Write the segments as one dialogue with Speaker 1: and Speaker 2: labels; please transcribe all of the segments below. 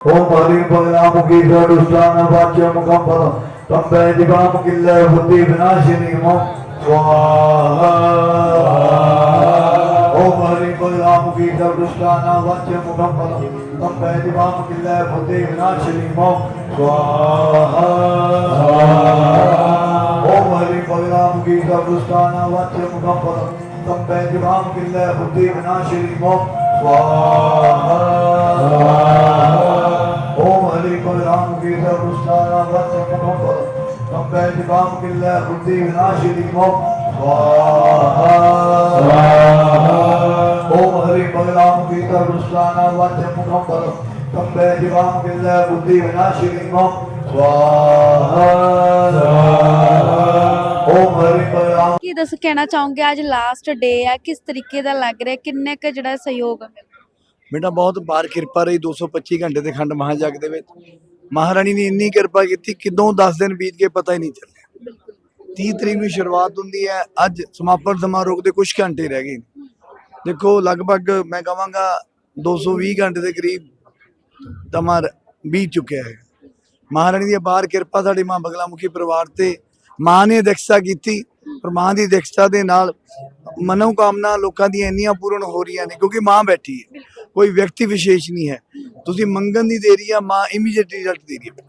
Speaker 1: ഓം ഹരിം പകലാമുഖി ഘടുഷ്ടാന വാച്യമുഖം പദം തമ്പേ ദിവാമുഖില്ല ബുദ്ധി വിനാശിനി മം സ്വാഹ ഓം ഹരിം പകലാമുഖി ഘടുഷ്ടാന വാച്യമുഖം പദം തമ്പേ ദിവാമുഖില്ല ബുദ്ധി വിനാശിനി മം സ്വാഹ ഓം ഹരിം പകലാമുഖി ഘടുഷ്ടാന വാച്യമുഖം പദം തമ്പേ ദിവാമുഖില്ല ബുദ്ധി വിനാശിനി മം സ്വാഹ حب نظامك الله قلتي من عاشق ஓம் ஹரி பகலாம் பீதர் புஷ்டானா வாச்ச முகம் பரம் கம்பே ஜிவாம் கில்ல புத்தி விநாசி லிங்கம் ஓம் ஹரி பகலாம்
Speaker 2: ਕੀ ਦੱਸ ਕਹਿਣਾ ਚਾਹੋਗੇ ਅੱਜ ਲਾਸਟ ਡੇ ਆ ਕਿਸ ਤਰੀਕੇ ਦਾ ਲੱਗ ਰਿਹਾ ਕਿੰਨੇ ਕ ਜਿਹੜਾ ਸਹਿਯੋਗ ਮਿਲ
Speaker 3: ਬੇਟਾ ਬਹੁਤ ਬਾਰ ਕਿਰਪਾ ਰਹੀ 225 ਘੰਟੇ ਦੇ ਖੰਡ ਮਹਾਜਗ ਦੇ ਵਿੱਚ ਮਹਾਰਾਣੀ ਨੇ ਇੰਨੀ ਕਿਰਪਾ ਕੀਤੀ, ਕਿਦੋਂ 10 ਦਿਨ ਬੀਤ ਗਏ ਪਤਾ ਹੀ ਨਹੀਂ ਚੱਲਿਆ। 30 ਤਰੀਕ ਨੂੰ ਸ਼ੁਰੂਆਤ ਹੁੰਦੀ ਹੈ, ਅੱਜ ਸਮਾਪਨ ਸਮਾਰੋਹ ਦੇ ਕੁਝ ਘੰਟੇ ਰਹਿ ਗਏ ਨੇ। ਦੇਖੋ, ਲਗਭਗ ਮੈਂ ਕਹਾਂਗਾ 220 ਘੰਟੇ ਦੇ ਕਰੀਬ ਤਮਾਰ ਬੀਤ ਚੁੱਕਿਆ ਹੈ। ਮਹਾਰਾਣੀ ਦੀ ਅਪਾਰ ਕਿਰਪਾ ਸਾਡੇ ਮਾਂ ਬਗਲਾ ਮੁਖੀ ਪਰਿਵਾਰ ਤੇ, ਮਾਂ ਨੇ ਅਧਿਕਸ਼ਤਾ ਕੀਤੀ, ਪਰ ਮਾਂ ਦੀ ਅਧਿਕਸ਼ਤਾ ਦੇ ਨਾਲ ਮਨੋਕਾਮਨਾ ਲੋਕਾਂ ਦੀਆਂ ਇੰਨੀਆਂ ਪੂਰਨ ਹੋ ਰਹੀਆਂ ਨੇ, ਕਿਉਂਕਿ ਮਾਂ ਬੈਠੀ ਹੈ। ਕੋਈ ਵਿਅਕਤੀ ਵਿਸ਼ੇਸ਼ ਨਹੀਂ ਹੈ। ਤੁਸੀਂ ਮੰਗਣ ਦੀ ਦੇਰੀ ਆ ਮਾਂ ਇਮੀਡੀਏਟ ਰਿਜ਼ਲਟ ਦੇ ਰਹੀ ਹੈ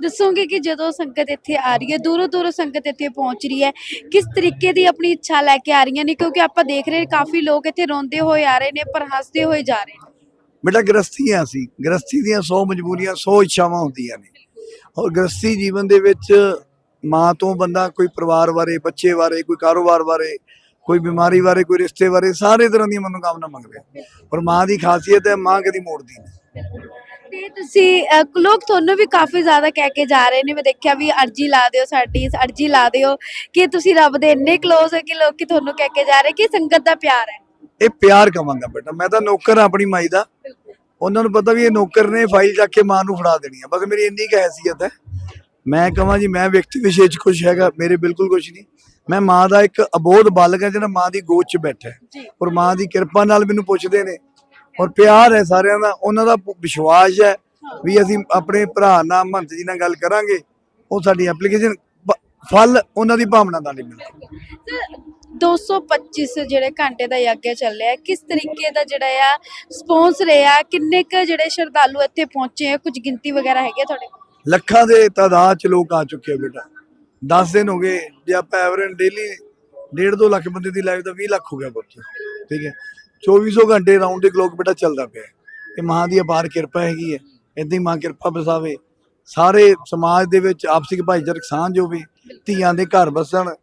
Speaker 2: ਦੱਸੋਗੇ ਕਿ ਜਦੋਂ ਸੰਗਤ ਇੱਥੇ ਆ ਰਹੀ ਹੈ ਦੂਰੋਂ ਦੂਰੋਂ ਸੰਗਤ ਇੱਥੇ ਪਹੁੰਚ ਰਹੀ ਹੈ ਕਿਸ ਤਰੀਕੇ ਦੀ ਆਪਣੀ ਇੱਛਾ ਲੈ ਕੇ ਆ ਰਹੀਆਂ ਨੇ? ਕਿਉਂਕਿ ਆਪਾਂ ਦੇਖ ਰਹੇ ਹਾਂ ਕਾਫੀ ਲੋਕ ਇੱਥੇ ਰੋਂਦੇ ਹੋਏ ਆ ਰਹੇ ਨੇ ਪਰ ਹੱਸਦੇ ਹੋਏ ਜਾ ਰਹੇ ਨੇ।
Speaker 3: ਬੇਟਾ ਗ੍ਰਸਤੀਆਂ ਸੀ ਗ੍ਰਸਤੀ ਦੀਆਂ 100 ਮਜਬੂਰੀਆਂ 100 ਇੱਛਾਵਾਂ ਹੁੰਦੀਆਂ ਨੇ। ਔਰ ਗ੍ਰਸਤੀ ਜੀਵਨ ਦੇ ਵਿੱਚ ਮਾਂ ਤੋਂ ਬੰਦਾ ਕੋਈ ਪਰਿਵਾਰ ਬਾਰੇ ਬੱਚੇ ਬਾਰੇ ਕੋਈ ਕਾਰੋਬਾਰ ਬਾਰੇ ਕੋਈ ਬਿਮਾਰੀ ਬਾਰੇ ਕੋਈ ਰਿਸ਼ਤੇ ਬਾਰੇ ਸਾਰੇ ਤਰ੍ਹਾਂ ਦੀਆਂ ਮਨੋਕਾਮਨਾ ਮੰਗਦੇ ਆ। ਪਰ ਮਾਂ ਦੀ ਖਾਸੀਅਤ ਹੈ ਮਾਂ ਕਦੀ ਮੋੜਦੀ ਨਹੀਂ।
Speaker 2: ਤੇ ਤੁਸੀਂ ਲੋਕ ਤੁਹਾਨੂੰ ਵੀ ਕਾਫੀ ਜ਼ਿਆਦਾ ਕਹਿ ਕੇ ਜਾ ਰਹੇ ਨੇ ਮੈਂ ਦੇਖਿਆ ਵੀ ਅਰਜੀ ਲਾ ਦਿਓ ਸਾਡੀ ਅਰਜੀ ਲਾ ਦਿਓ। ਕਿ ਤੁਸੀਂ ਰੱਬ ਦੇ ਇੰਨੇ ক্লোਜ਼ ਹੋ ਕਿ ਲੋਕੀ ਤੁਹਾਨੂੰ ਕਹਿ ਕੇ ਜਾ ਰਹੇ ਕਿ ਸੰਗਤ ਦਾ ਪਿਆਰ ਹੈ?
Speaker 3: ਇਹ ਪਿਆਰ ਕਵਾਂਗਾ ਬੇਟਾ ਮੈਂ ਤਾਂ ਨੌਕਰ ਹਾਂ ਆਪਣੀ ਮਾਈ ਦਾ। ਉਹਨਾਂ ਨੂੰ ਪਤਾ ਵੀ ਇਹ ਨੌਕਰ ਨੇ ਫਾਈਲ ਚੱਕ ਕੇ ਮਾਂ ਨੂੰ ਫੜਾ ਦੇਣੀ ਹੈ ਬਸ ਮੇਰੀ ਇੰਨੀ ਕੁ ਹੈਸੀਅਤ ਹੈ। ਮੈਂ ਕਹਾਂ ਜੀ ਮੈਂ ਵਿਅਕਤੀ ਵਿਸ਼ੇਸ਼ ਖੁਸ਼ ਹੈਗਾ ਮੇਰੇ ਬਿਲਕੁਲ ਕੁਝ ਨਹੀਂ। ਮੈਂ ਮਾਂ ਦਾ ਇੱਕ ਅਬੋਧ ਬਾਲਕ ਹੈ ਜਿਹੜਾ ਮਾਂ ਦੀ ਗੋਦ 'ਚ ਬੈਠਾ ਹੈ। ਔਰ ਮਾਂ ਦੀ ਕਿਰਪਾ ਨਾਲ ਮੈਨੂੰ ਪੁੱਛਦੇ ਨੇ ਔਰ ਪਿਆਰ ਹੈ ਸਾਰਿਆਂ ਦਾ ਉਹਨਾਂ ਦਾ ਵਿਸ਼ਵਾਸ ਹੈ ਵੀ ਅਸੀਂ ਆਪਣੇ ਭਰਾ ਨਾਲ ਮਹੰਤ ਜੀ ਨਾਲ ਗੱਲ ਕਰਾਂਗੇ ਉਹ ਸਾਡੀ ਐਪਲੀਕੇਸ਼ਨ ਫਲ ਉਹਨਾਂ ਦੀ ਭਾਵਨਾ ਨਾਲ ਹੀ ਮਿਲਦਾ।
Speaker 2: ਤੇ 225 ਜਿਹੜੇ ਘੰਟੇ ਦਾ ਯੱਗ ਚੱਲਿਆ ਕਿਸ ਤਰੀਕੇ ਦਾ ਜਿਹੜਾ ਆ ਰਿਸਪੌਂਸ ਰਿਹਾ ਕਿੰਨੇ ਕ ਜਿਹੜੇ ਸ਼ਰਧਾਲੂ ਇੱਥੇ ਪਹੁੰਚੇ ਆ ਕੁਝ ਗਿਣਤੀ ਵਗੈਰਾ ਹੈਗੀ ਤੁਹਾਡੇ ਕੋਲ?
Speaker 3: ਲੱਖਾਂ ਦੇ ਤਾਦਾਦ ਚ ਲੋਕ ਆ ਚੁੱਕੇ ਆ ਬੇਟਾ। 10 ਦਿਨ ਹੋ ਗਏ, ਜੇ ਆਪਾਂ ਐਵਰੇਜ ਡੇਲੀ 1.5 2 ਲੱਖ ਬੰਦੇ ਦੀ ਲਾਈਵ ਦਾ 20 ਲੱਖ ਹੋ ਗਿਆ ਪੁੱਤ, ਠੀਕ ਹੈ। 2400 ਘੰਟੇ ਰਾਉਂਡ ਦੇ ਕਲੋਕ ਬੇਟਾ ਚੱਲਦਾ ਪਿਆ। ਇਹ ਮਾਂ ਦੀ ਅਪਾਰ ਕਿਰਪਾ ਹੈਗੀ ਹੈ, ਏਦਾਂ ਹੀ ਮਾਂ ਕਿਰਪਾ ਬਸਾਵੇ ਸਾਰੇ ਸਮਾਜ ਦੇ ਵਿੱਚ ਆਪਸੀ ਭਾਈਚਾਰਕ ਸਾਂਝ ਹੋਵੇ, ਧੀਆਂ ਦੇ ਘਰ ਬਸਣ